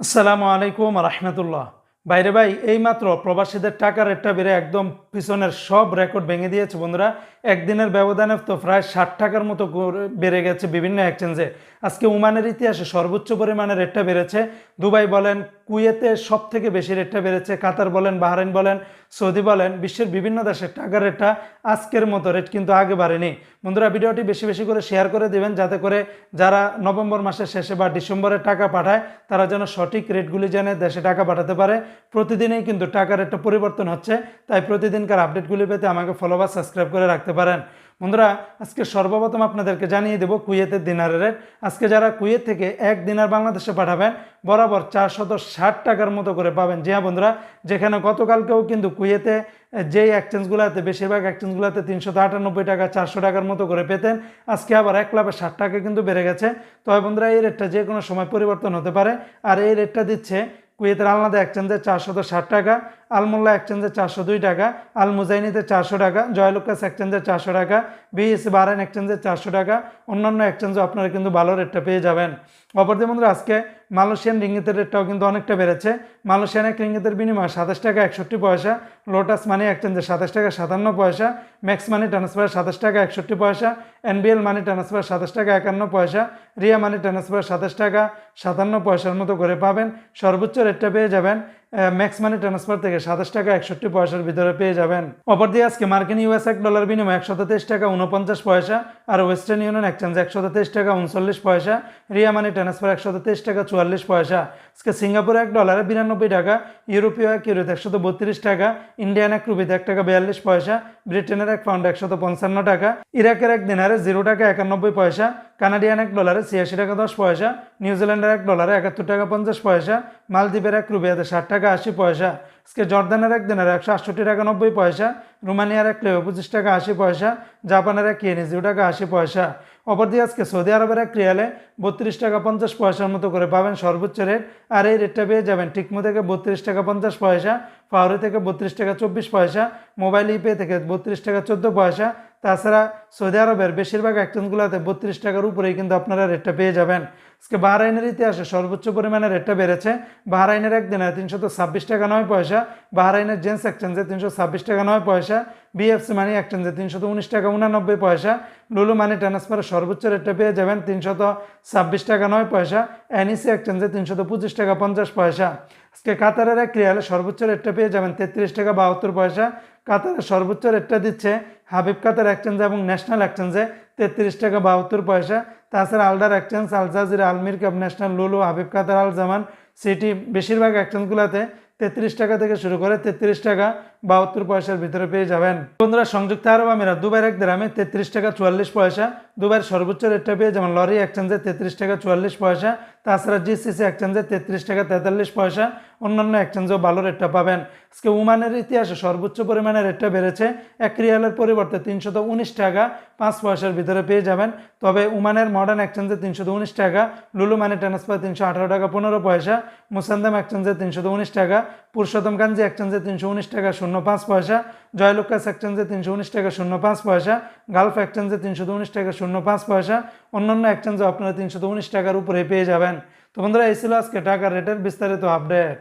আসসালামু আলাইকুম রহমতুল্লাহ। বাইরে ভাই, এইমাত্র প্রবাসীদের টাকা রেটটা বেড়ে একদম পিছনের সব রেকর্ড ভেঙে দিয়েছে বন্ধুরা। একদিনের ব্যবধানে তো প্রায় ষাট টাকার মতো বেড়ে গেছে বিভিন্ন এক্সচেঞ্জে আজকে ওমানের ইতিহাসে সর্বোচ্চ পরিমাণে রেটটা বেড়েছে। দুবাই বলেন, কুয়েতে সব থেকে বেশি রেটটা বেড়েছে, কাতার বলেন, বাহরাইন বলেন, সৌদি বলেন, বিশ্বের বিভিন্ন দেশের টাকার রেটটা আজকের মতো রেট কিন্তু আগে বাড়েনি। বন্ধুরা, ভিডিওটি বেশি বেশি করে শেয়ার করে দেবেন, যাতে করে যারা নভেম্বর মাসের শেষে বা ডিসেম্বরে টাকা পাঠায়, তারা যেন সঠিক রেটগুলি জেনে দেশে টাকা পাঠাতে পারে। প্রতিদিনেই কিন্তু টাকার রেটটা পরিবর্তন হচ্ছে, তাই প্রতিদিনকার আপডেটগুলি পেতে আমাকে ফলো বা সাবস্ক্রাইব করে রাখতে পারেন। বন্ধুরা, আজকে সর্বপ্রথম আপনাদেরকে জানিয়ে দেবো কুয়েতের দিনারের রেট। আজকে যারা কুয়েত থেকে এক দিনার বাংলাদেশে পাঠাবেন, বরাবর চারশত ষাট টাকার মতো করে পাবেন। জি হ্যাঁ বন্ধুরা, যেখানে গতকালকেও কিন্তু কুয়েতে যেই এক্সচেঞ্জগুলোতে বেশিরভাগ এক্সচেঞ্জগুলোতে তিনশো আটানব্বই টাকা, চারশো টাকার মতো করে পেতেন। আজকে আবার এক লাভে ষাট টাকা কিন্তু বেড়ে গেছে। তবে বন্ধুরা, এই রেটটা যে কোনো সময় পরিবর্তন হতে পারে। আর এই রেটটা দিচ্ছে কুয়েতের আলনাদা এক্সচেঞ্জে চারশত ষাট টাকা, আলমোল্লা এক্সচেঞ্জে চারশো দুই টাকা আল মুজাইনিতে চারশো টাকা, জয়লুকাস এক্সচেঞ্জে চারশো টাকা বিএসসি বারান এক্সচেঞ্জে চারশো টাকা, অন্যান্য এক্সচেঞ্জও আপনারা কিন্তু ভালো রেটটা পেয়ে যাবেন। অপরদের বন্ধুরা, আজকে মালয়েশিয়ান রিঙ্গিতের রেটটাও কিন্তু অনেকটা বেড়েছে। মালয়েশিয়ান এক রিঙ্গিতের বিনিময় সাতাশ টাকা একষট্টি পয়সা, লোটাস মানি এক্সচেঞ্জে সাতাশ টাকা সাতান্ন পয়সা, ম্যাক্স মানি ট্রান্সফার সাতাশ টাকা একষট্টি পয়সা, এনবিএল মানি ট্রান্সফার সাতাশ টাকা একান্ন পয়সা, রিয়া মানি ট্রান্সফার সাতাশ টাকা সাতান্ন পয়সার মতো করে পাবেন। সর্বোচ্চ রেটটা পেয়ে যাবেন ম্যাক্স মানি ট্রান্সফার থেকে সাতাশ টাকা একষট্টি পয়সার ভিতরে পেয়ে যাবেন। অপর দিয়ে আজকে মার্কিন ইউএস এক ডলার বিনিময় একশো তেইশ টাকা উনপঞ্চাশ পয়সা আর ওয়েস্টার্ন ইউনিয়ন এক্সচেঞ্জ একশো তেইশ টাকা উনচল্লিশ পয়সা, রিয়া মানি ট্রান্সফার একশত তেইশ টাকা চুয়াল্লিশ পয়সা। আজকে সিঙ্গাপুরে এক ডলারে বিরানব্বই টাকা, ইউরোপীয় এক ইউরোতে একশত বত্রিশ টাকা ইন্ডিয়ান এক রুপিতে এক টাকা বিয়াল্লিশ পয়সা, ব্রিটেনের এক পাউন্ড একশত পঞ্চান্ন টাকা, ইরাকের এক দিনারে জিরো টাকা একানব্বই পয়সা কানাডিয়ান এক ডলারে ছিয়াশি টাকা দশ পয়সা নিউজিল্যান্ডের এক ডলারে একাত্তর টাকা পঞ্চাশ পয়সা, মালদ্বীপের এক রুপিয়াতে ষাট টাকা আশি পয়সা, আজকে জর্দানের এক দিনের একশো আটষট্টি টাকা নব্বই পয়সা, রোমানিয়ার এক লেবে পঁচিশ টাকা আশি পয়সা, জাপানের এক ইয়েনি জিরো টাকা আশি পয়সা। অপর দিয়ে আজকে সৌদি আরবের এক রিয়ালে বত্রিশ টাকা পঞ্চাশ পয়সার মতো করে পাবেন সর্বোচ্চ রেট, আর এই রেটটা পেয়ে যাবেন টিকমো থেকে বত্রিশ টাকা পঞ্চাশ পয়সা ফাউরি থেকে বত্রিশ টাকা চব্বিশ পয়সা, মোবাইল ইপে থেকে বত্রিশ টাকা চোদ্দ পয়সা তাছাড়া সৌদি আরবের বেশিরভাগ এক্সচেঞ্জগুলোতে বত্রিশ টাকার উপরেই কিন্তু আপনারা রেটটা পেয়ে যাবেন। আজকে বাহরাইনের ইতিহাসে সর্বোচ্চ পরিমাণে রেটটা বেড়েছে। বাহরাইনের একদিনে তিনশত ছাব্বিশ টাকা নয় পয়সা, বাহরাইনের জেন্টস এক্সচেঞ্জে তিনশো ছাব্বিশ টাকা নয় পয়সা বিএফসি মানি এক্সচেঞ্জে তিনশত উনিশ টাকা উনানব্বই পয়সা লুলু মানি ট্রান্সফারের সর্বোচ্চ রেটটা পেয়ে যাবেন তিনশত ছাব্বিশ টাকা নয় পয়সা এনইসি এক্সচেঞ্জে তিনশত পঁচিশ টাকা পঞ্চাশ পয়সা। আজকে কাতারের এক রিয়ালে সর্বোচ্চ রেটটা পেয়ে যাবেন তেত্রিশ টাকা বাহাত্তর পয়সা কাতারের সর্বোচ্চ রেটটা দিচ্ছে হাবিব কাতার এক্সচেঞ্জ এবং ন্যাশনাল এক্সচেঞ্জে তেত্রিশ টাকা বাহাত্তর পয়সা। তাছাড়া Al Dar exchange Al Jazeera Al Mirqab national Lulu, Habib Qatar, আল জামান সিটি বেশিরভাগ এক্সচেঞ্জগুলোতে তেত্রিশ টাকা থেকে শুরু করে তেত্রিশ টাকা বাহাত্তর পয়সার ভিতরে পেয়ে যাবেন। বন্ধুরা, সংযুক্ত আরব আমিরাত, দুবাইয়ের এক গ্রামে তেত্রিশ টাকা চুয়াল্লিশ পয়সা। দুবাইয়ের সর্বোচ্চ রেটটা পেয়ে যেমন লরি এক্সচেঞ্জে তেত্রিশ টাকা চুয়াল্লিশ পয়সা। তাছাড়া জিসিসি এক্সচেঞ্জে তেত্রিশ টাকা তেতাল্লিশ পয়সা। অন্যান্য এক্সচেঞ্জেও ভালো রেটটা পাবেন। আজকে উমানের ইতিহাসে সর্বোচ্চ পরিমাণে রেটটা বেড়েছে। এক রিয়ালের পরিবর্তে তিনশত উনিশ টাকা পাঁচ পয়সার ভিতরে পেয়ে যাবেন। তবে উমানের মডার্ন এক্সচেঞ্জে তিনশত উনিশ টাকা, লুলু মানি ট্রান্সফার তিনশো আঠারো টাকা, পনেরো পয়সা, মুসান্দাম এক্সচেঞ্জে তিনশত উনিশ টাকা, পুরুষোত্তম কাঞ্জি এক্সচেঞ্জে তিনশো উনিশ টাকা, শূন্য পাঁচ পয়সা, জয়লুকাস এক্সচেঞ্জে তিনশো উনিশ টাকা, শূন্য পাঁচ পয়সা, গালফ এক্সচেঞ্জে তিনশো উনিশ টাকা, শূন্য পাঁচ পয়সা, অন্যান্য এক্সচেঞ্জে আপনারা তিনশো উনিশ টাকার উপরে পেয়ে যাবেন। তো বন্ধুরা এই ছিল আজকে টাকার রেটের বিস্তারিত আপডেট